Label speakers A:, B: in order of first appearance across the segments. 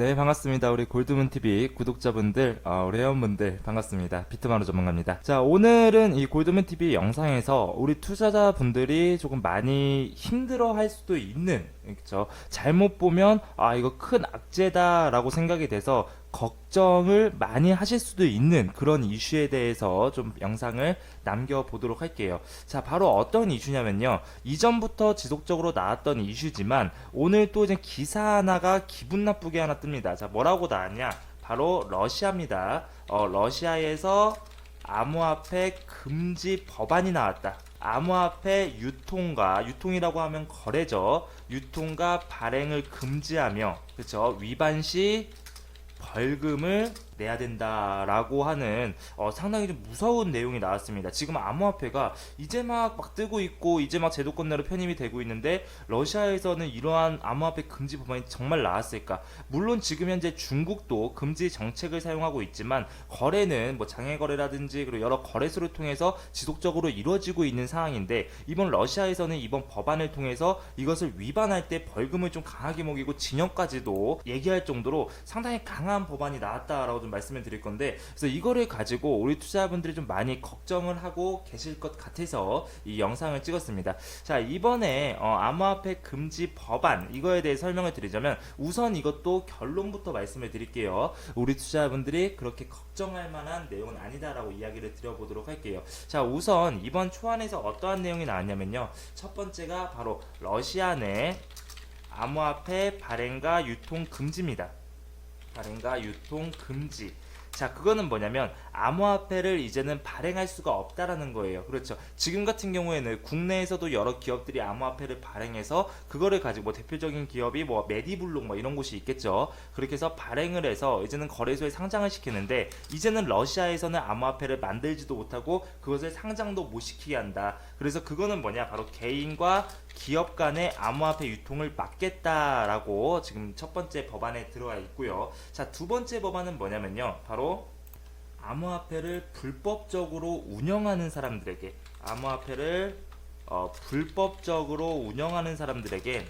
A: 네, 반갑습니다. 우리 골드문 TV 구독자분들, 어, 우리 회원분들 반갑습니다. 비트마루 전문가입니다. 자, 오늘은 이 골드문 TV 영상에서 우리 투자자분들이 조금 많이 힘들어 할 수도 있는, 그렇죠? 잘못 보면 아 이거 큰 악재다라고 생각이 돼서 걱정을 많이 하실 수도 있는 그런 이슈에 대해서 좀 영상을 남겨보도록 할게요. 자, 바로 어떤 이슈냐면요. 이전부터 지속적으로 나왔던 이슈지만 오늘 또 이제 기사 하나가 기분 나쁘게 하나 뜹니다. 자, 뭐라고 나왔냐? 바로 러시아입니다. 어, 러시아에서 암호화폐 금지 법안이 나왔다. 암호화폐 유통과 유통이라고 하면 거래죠. 유통과 발행을 금지하며 그렇죠. 위반 시 벌금을 내야 된다라고 하는 어, 상당히 좀 무서운 내용이 나왔습니다. 지금 암호화폐가 이제 막, 막 뜨고 있고 이제 막 제도권 내로 편입이 되고 있는데 러시아에서는 이러한 암호화폐 금지 법안이 정말 나왔을까? 물론 지금 현재 중국도 금지 정책을 사용하고 있지만 거래는 뭐 장외 거래라든지 그리고 여러 거래소를 통해서 지속적으로 이루어지고 있는 상황인데 이번 러시아에서는 이번 법안을 통해서 이것을 위반할 때 벌금을 좀 강하게 먹이고 징역까지도 얘기할 정도로 상당히 강한 법안이 나왔다라고 좀 말씀을 드릴 건데 그래서 이거를 가지고 우리 투자자분들이 좀 많이 걱정을 하고 계실 것 같아서 이 영상을 찍었습니다. 자 이번에 어, 암호화폐 금지 법안 이거에 대해 설명을 드리자면 우선 이것도 결론부터 말씀을 드릴게요. 우리 투자자분들이 그렇게 걱정할 만한 내용은 아니다라고 이야기를 드려보도록 할게요. 자 우선 이번 초안에서 어떠한 내용이 나왔냐면요. 첫 번째가 바로 러시아 내 암호화폐 발행과 유통 금지입니다. 발행과 유통 금지. 자, 그거는 뭐냐면 암호화폐를 이제는 발행할 수가 없다라는 거예요. 그렇죠. 지금 같은 경우에는 국내에서도 여러 기업들이 암호화폐를 발행해서 그거를 가지고 뭐 대표적인 기업이 뭐 메디블록 뭐 이런 곳이 있겠죠. 그렇게 해서 발행을 해서 이제는 거래소에 상장을 시키는데 이제는 러시아에서는 암호화폐를 만들지도 못하고 그것을 상장도 못 시키게 한다. 그래서 그거는 뭐냐? 바로 개인과 기업 간의 암호화폐 유통을 막겠다라고 지금 첫 번째 법안에 들어와 있고요. 자, 두 번째 법안은 뭐냐면요. 바로 암호화폐를 불법적으로 운영하는 사람들에게 암호화폐를 어, 불법적으로 운영하는 사람들에게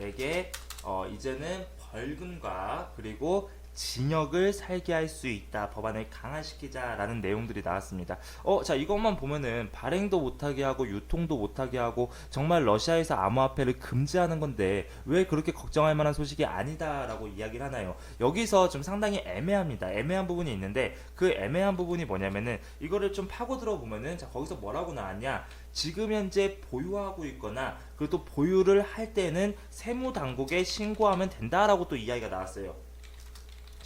A: 에게 어, 이제는 벌금과 그리고 징역을 살게 할 수 있다. 법안을 강화시키자라는 내용들이 나왔습니다. 어, 자, 이것만 보면은 발행도 못하게 하고 유통도 못하게 하고 정말 러시아에서 암호화폐를 금지하는 건데 왜 그렇게 걱정할 만한 소식이 아니다라고 이야기를 하나요? 여기서 좀 상당히 애매합니다. 애매한 부분이 있는데 그 애매한 부분이 뭐냐면은 이거를 좀 파고 들어 보면은 자, 거기서 뭐라고 나왔냐? 지금 현재 보유하고 있거나 그리고 또 보유를 할 때는 세무 당국에 신고하면 된다라고 또 이야기가 나왔어요.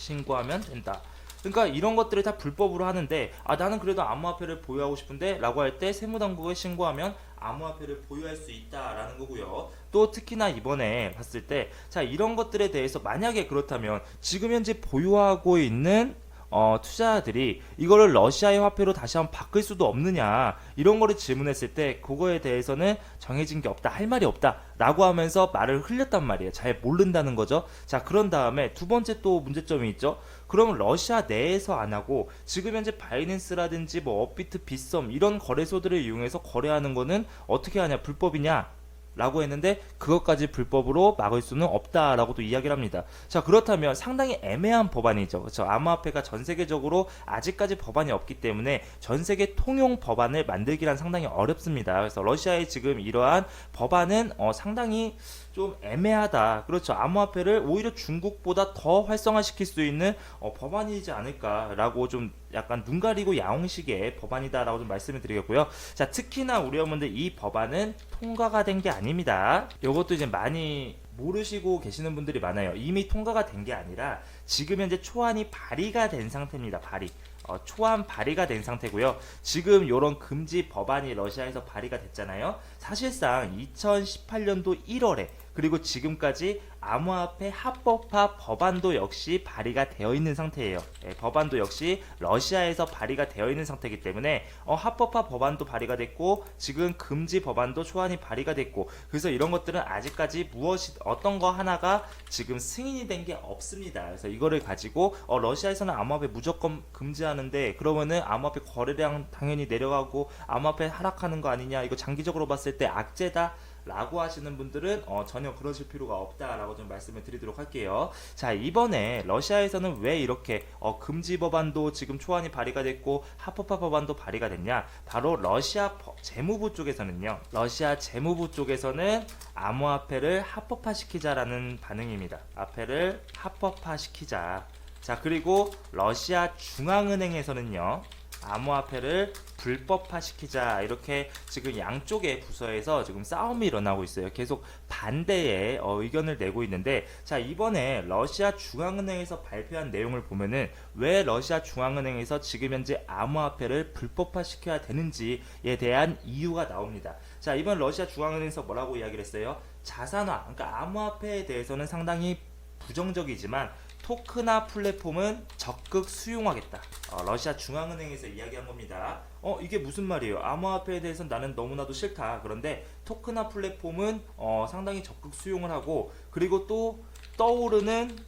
A: 신고하면 된다. 그러니까 이런 것들을 다 불법으로 하는데 아 나는 그래도 암호화폐를 보유하고 싶은데 라고 할 때 세무당국에 신고하면 암호화폐를 보유할 수 있다라는 거고요. 또 특히나 이번에 봤을 때 자 이런 것들에 대해서 만약에 그렇다면 지금 현재 보유하고 있는 어, 투자자들이 이거를 러시아의 화폐로 다시 한번 바꿀 수도 없느냐 이런 거를 질문했을 때 그거에 대해서는 정해진 게 없다 할 말이 없다 라고 하면서 말을 흘렸단 말이에요. 잘 모른다는 거죠. 자 그런 다음에 두 번째 또 문제점이 있죠. 그럼 러시아 내에서 안 하고 지금 현재 바이낸스라든지 뭐 업비트 빗썸 이런 거래소들을 이용해서 거래하는 거는 어떻게 하냐 불법이냐 라고 했는데 그것까지 불법으로 막을 수는 없다라고 도 이야기를 합니다. 자 그렇다면 상당히 애매한 법안이죠. 그렇죠? 암호화폐가 전 세계적으로 아직까지 법안이 없기 때문에 전 세계 통용 법안을 만들기란 상당히 어렵습니다. 그래서 러시아의 지금 이러한 법안은 어, 상당히 좀 애매하다. 그렇죠. 암호화폐를 오히려 중국보다 더 활성화시킬 수 있는 어, 법안이지 않을까라고 좀 약간 눈 가리고 야옹식의 법안이다라고 좀 말씀을 드리겠고요. 자, 특히나 우리 여러분들 이 법안은 통과가 된 게 아닙니다. 이것도 이제 많이 모르시고 계시는 분들이 많아요. 이미 통과가 된 게 아니라 지금 현재 초안이 발의가 된 상태입니다. 발의. 어, 초안 발의가 된 상태고요. 지금 이런 금지 법안이 러시아에서 발의가 됐잖아요. 사실상 2018년도 1월에 그리고 지금까지 암호화폐 합법화 법안도 역시 발의가 되어 있는 상태예요. 예, 법안도 역시 러시아에서 발의가 되어 있는 상태이기 때문에 어, 합법화 법안도 발의가 됐고 지금 금지 법안도 초안이 발의가 됐고 그래서 이런 것들은 아직까지 무엇이 어떤 거 하나가 지금 승인이 된 게 없습니다. 그래서 이거를 가지고 어, 러시아에서는 암호화폐 무조건 금지하는데 그러면은 암호화폐 거래량 당연히 내려가고 암호화폐 하락하는 거 아니냐 이거 장기적으로 봤을 때 악재다 라고 하시는 분들은 어, 전혀 그러실 필요가 없다라고 좀 말씀을 드리도록 할게요. 자, 이번에 러시아에서는 왜 이렇게 어, 금지 법안도 지금 초안이 발의가 됐고 합법화 법안도 발의가 됐냐? 바로 러시아 법- 재무부 쪽에서는요. 러시아 재무부 쪽에서는 암호화폐를 합법화시키자라는 반응입니다. 화폐를 합법화시키자. 자, 그리고 러시아 중앙은행에서는요. 암호화폐를 불법화시키자 이렇게 지금 양쪽의 부서에서 지금 싸움이 일어나고 있어요. 계속 반대의 어, 의견을 내고 있는데 자 이번에 러시아 중앙은행에서 발표한 내용을 보면은 왜 러시아 중앙은행에서 지금 현재 암호화폐를 불법화시켜야 되는지에 대한 이유가 나옵니다. 자 이번 러시아 중앙은행에서 뭐라고 이야기를 했어요? 자산화, 그러니까 암호화폐에 대해서는 상당히 부정적이지만 토크나 플랫폼은 적극 수용하겠다. 어, 러시아 중앙은행에서 이야기한 겁니다. 어 이게 무슨 말이에요? 암호화폐에 대해서 나는 너무나도 싫다. 그런데 토크나 플랫폼은 어, 상당히 적극 수용을 하고 그리고 또 떠오르는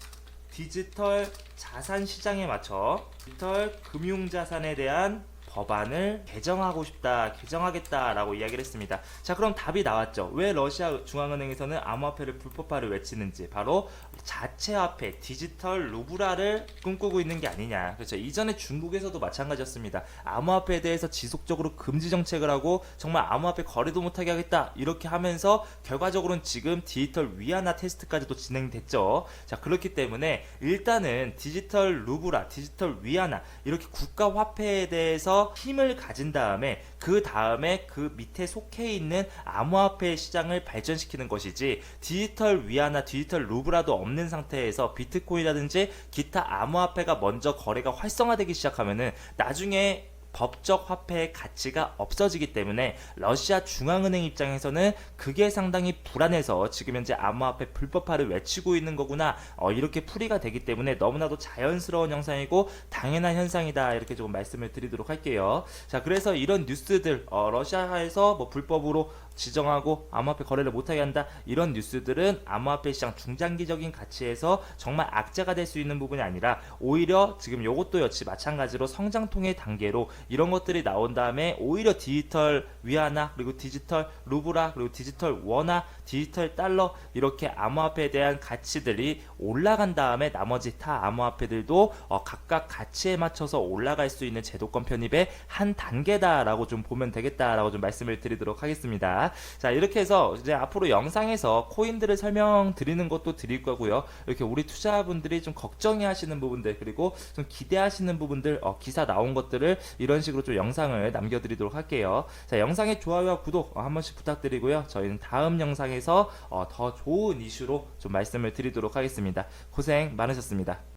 A: 디지털 자산 시장에 맞춰 디지털 금융 자산에 대한 법안을 개정하고 싶다, 개정하겠다라고 이야기를 했습니다. 자, 그럼 답이 나왔죠. 왜 러시아 중앙은행에서는 암호화폐를 불법화를 외치는지 바로 자체 화폐, 디지털 루브라를 꿈꾸고 있는 게 아니냐. 그렇죠. 이전에 중국에서도 마찬가지였습니다. 암호화폐에 대해서 지속적으로 금지 정책을 하고 정말 암호화폐 거래도 못하게 하겠다 이렇게 하면서 결과적으로는 지금 디지털 위안화 테스트까지도 진행됐죠. 자, 그렇기 때문에 일단은 디지털 루브라, 디지털 위안화 이렇게 국가 화폐에 대해서 힘을 가진 다음에 그 다음에 그 밑에 속해 있는 암호화폐 시장을 발전시키는 것이지 디지털 위안화, 디지털 루브라도 없는 상태에서 비트코인이라든지 기타 암호화폐가 먼저 거래가 활성화되기 시작하면은 나중에 법적 화폐의 가치가 없어지기 때문에 러시아 중앙은행 입장에서는 그게 상당히 불안해서 지금 현재 암호화폐 불법화를 외치고 있는 거구나 어, 이렇게 풀이가 되기 때문에 너무나도 자연스러운 현상이고 당연한 현상이다 이렇게 조금 말씀을 드리도록 할게요. 자 그래서 이런 뉴스들 어, 러시아에서 뭐 불법으로 지정하고 암호화폐 거래를 못하게 한다 이런 뉴스들은 암호화폐 시장 중장기적인 가치에서 정말 악재가 될 수 있는 부분이 아니라 오히려 지금 요것도 역시 마찬가지로 성장통의 단계로 이런 것들이 나온 다음에 오히려 디지털 위안화 그리고 디지털 루브라 그리고 디지털 원화 디지털 달러 이렇게 암호화폐에 대한 가치들이 올라간 다음에 나머지 타 암호화폐들도 어, 각각 가치에 맞춰서 올라갈 수 있는 제도권 편입의 한 단계다라고 좀 보면 되겠다라고 좀 말씀을 드리도록 하겠습니다. 자 이렇게 해서 이제 앞으로 영상에서 코인들을 설명드리는 것도 드릴 거고요. 이렇게 우리 투자분들이 좀 걱정해 하시는 부분들 그리고 좀 기대하시는 부분들 어, 기사 나온 것들을 이런 식으로 좀 영상을 남겨드리도록 할게요. 자 영상의 좋아요와 구독 어, 한 번씩 부탁드리고요. 저희는 다음 영상에서 어, 더 좋은 이슈로 좀 말씀을 드리도록 하겠습니다. 고생 많으셨습니다.